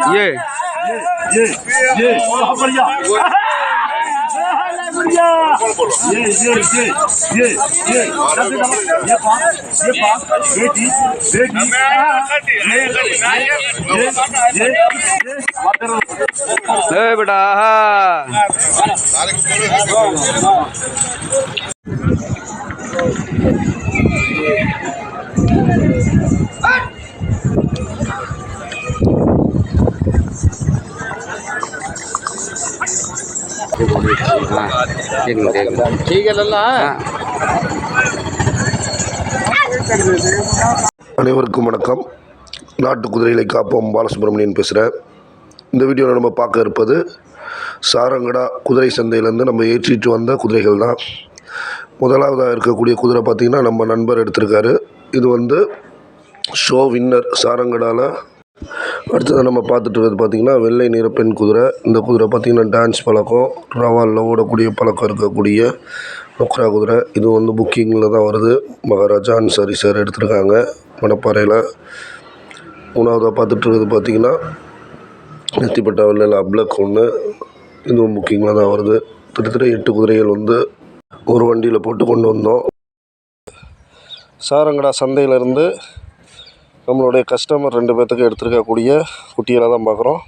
ये ये ये बढ़िया ये ये ये ये ये ये पास ये पास ये ठीक ये ये ये ये ये ए बेटा हाँ அனைவருக்கும் வணக்கம். நாட்டு குதிரைகளை காப்போம். பாலசுப்ரமணியன் பேசுகிறேன் இந்த வீடியோவில் நம்ம பார்க்க இருப்பது சாரங்கடா குதிரை சந்தையிலேருந்து நம்ம ஏற்றிட்டு வந்த குதிரைகள் தான். முதலாவதாக இருக்கக்கூடிய குதிரை பார்த்திங்கன்னா நம்ம நண்பர் எடுத்திருக்காரு. இது வந்து ஷோ வின்னர் சாரங்கடாவில் அடுத்தது நம்ம பார்த்துட்டு இருக்கிறது பார்த்திங்கன்னா வெள்ளை நிற பெண் குதிரை. இந்த குதிரை பார்த்திங்கன்னா டான்ஸ் பழக்கம். ரவாலில் ஓடக்கூடிய பழக்கம் இருக்கக்கூடிய நொக்ரா குதிரை. இது வந்து புக்கிங்கில் தான் வருது. மகாராஜா அன்சாரி சார் எடுத்திருக்காங்க. மணப்பாறையில் மூணாவதாக பார்த்துட்டு இருக்கிறது பார்த்திங்கன்னா நெத்திப்பட்ட வெள்ளையில் அப்ளக் ஒன்று இதுவும் புக்கிங்கில் தான் வருது. கிட்டத்தட்ட எட்டு குதிரைகள் வந்து ஒரு வண்டியில் போட்டு கொண்டு வந்தோம். சாரங்கடா சந்தையிலேருந்து நம்மளுடைய கஸ்டமர் ரெண்டு பேர்த்துக்கு எடுத்துருக்கக்கூடிய குட்டிகளை தான் பார்க்குறோம்.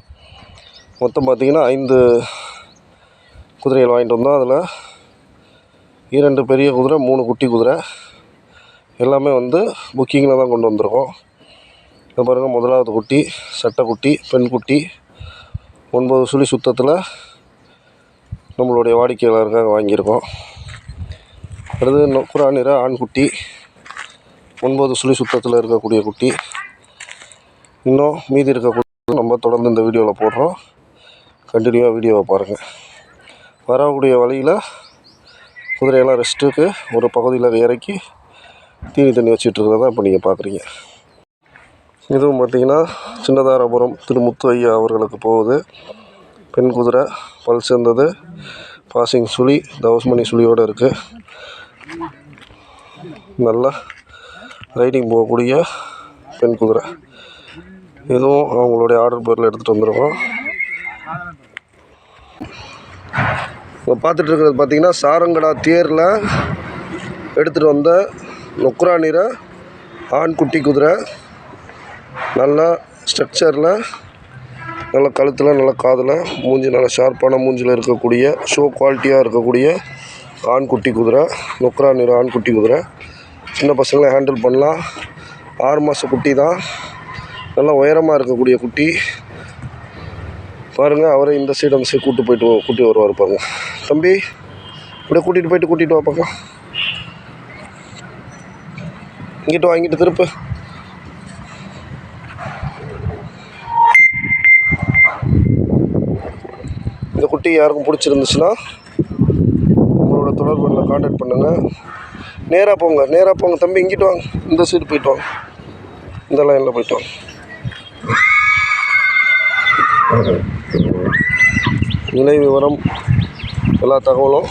மொத்தம் பார்த்திங்கன்னா ஐந்து குதிரைகள் வாங்கிட்டு வந்தோம். அதில் இரண்டு பெரிய குதிரை மூணு குட்டி குதிரை. எல்லாமே வந்து புக்கிங்கில் தான் கொண்டு வந்திருக்கோம். இப்போ பாருங்கள் முதலாவது குட்டி சட்டைக்குட்டி பெண் குட்டி. ஒன்பது சுழி சுத்தத்தில் நம்மளுடைய வாடிக்கையாளருக்காக வாங்கியிருக்கோம். அடுத்து குரானிற ஆண்குட்டி ஆண் குட்டி. ஒன்பது சுழி சுத்தத்தில் இருக்கக்கூடிய குட்டி. இன்னும் மீதி இருக்கக்கூடிய நம்ம தொடர்ந்து இந்த வீடியோவில் போடுறோம். கண்டினியூவாக வீடியோவை பாருங்கள் வரக்கூடிய வழியில் குதிரையெல்லாம் ரெஸ்ட்டுக்கு ஒரு பகுதியில் இறக்கி தீனி தண்ணி வச்சிட்ருக்கிறத இப்போ நீங்கள் பார்க்குறீங்க இதுவும் பார்த்திங்கன்னா சின்னதாரபுரம் திரு முத்து ஐயா அவர்களுக்கு போகுது. பெண் குதிரை பல் சேர்ந்தது. பாசிங் சுழி தவஸ்மணி சுழியோடு இருக்குது நல்லா ரைடிங் போகக்கூடிய பெண் குதிரை. இதுவும் அவங்களுடைய ஆர்டர் பேரில் எடுத்துகிட்டு வந்துடுவோம் இப்போ பார்த்துட்டு இருக்கிறது பார்த்திங்கன்னா சாரங்கடா தேரில் எடுத்துகிட்டு வந்த நொக்ரா நிற ஆண் குட்டி குதிரை. நல்லா ஸ்ட்ரக்சரில் நல்ல கழுத்தில் நல்ல காதில் மூஞ்சி நல்ல ஷார்ப்பான மூஞ்சில் இருக்கக்கூடிய ஷோ குவாலிட்டியாக இருக்கக்கூடிய ஆண்குட்டி குதிரை நொக்ரா நிற ஆண்குட்டி குதிரை. சின்ன பசங்களை ஹேண்டில் பண்ணலாம். ஆறு மாத குட்டி தான். நல்லா உயரமாக இருக்கக்கூடிய குட்டி. பாருங்கள் அவரை இந்த சைடு அந்த சைடு கூப்பிட்டு போயிட்டு கூட்டி வருவார் பாருங்க. தம்பி அப்படியே கூட்டிகிட்டு போயிட்டு கூட்டிகிட்டு வா பார்க்கலாம் இங்கிட்டு வாங்கிட்டு திருப்பு. இந்த குட்டி யாருக்கும் பிடிச்சிருந்துச்சுன்னா உங்களோட தொடர்பு எண்ணை காண்டாக்ட் பண்ணுங்கள் நேராக போங்க நேராக போங்க. தம்பி இங்கிட்டு வாங்க. இந்த சைடு போயிட்டு வாங்க. இந்த லைனில் போயிட்டு வாங்க. விலை விவரம் எல்லா தகவலும்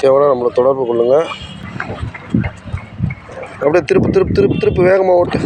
தேவைன்னா நம்மளை தொடர்பு கொள்ளுங்கள் அப்படியே திருப்பு திருப்பு திருப்பு திருப்பு வேகமாக ஓட்டு.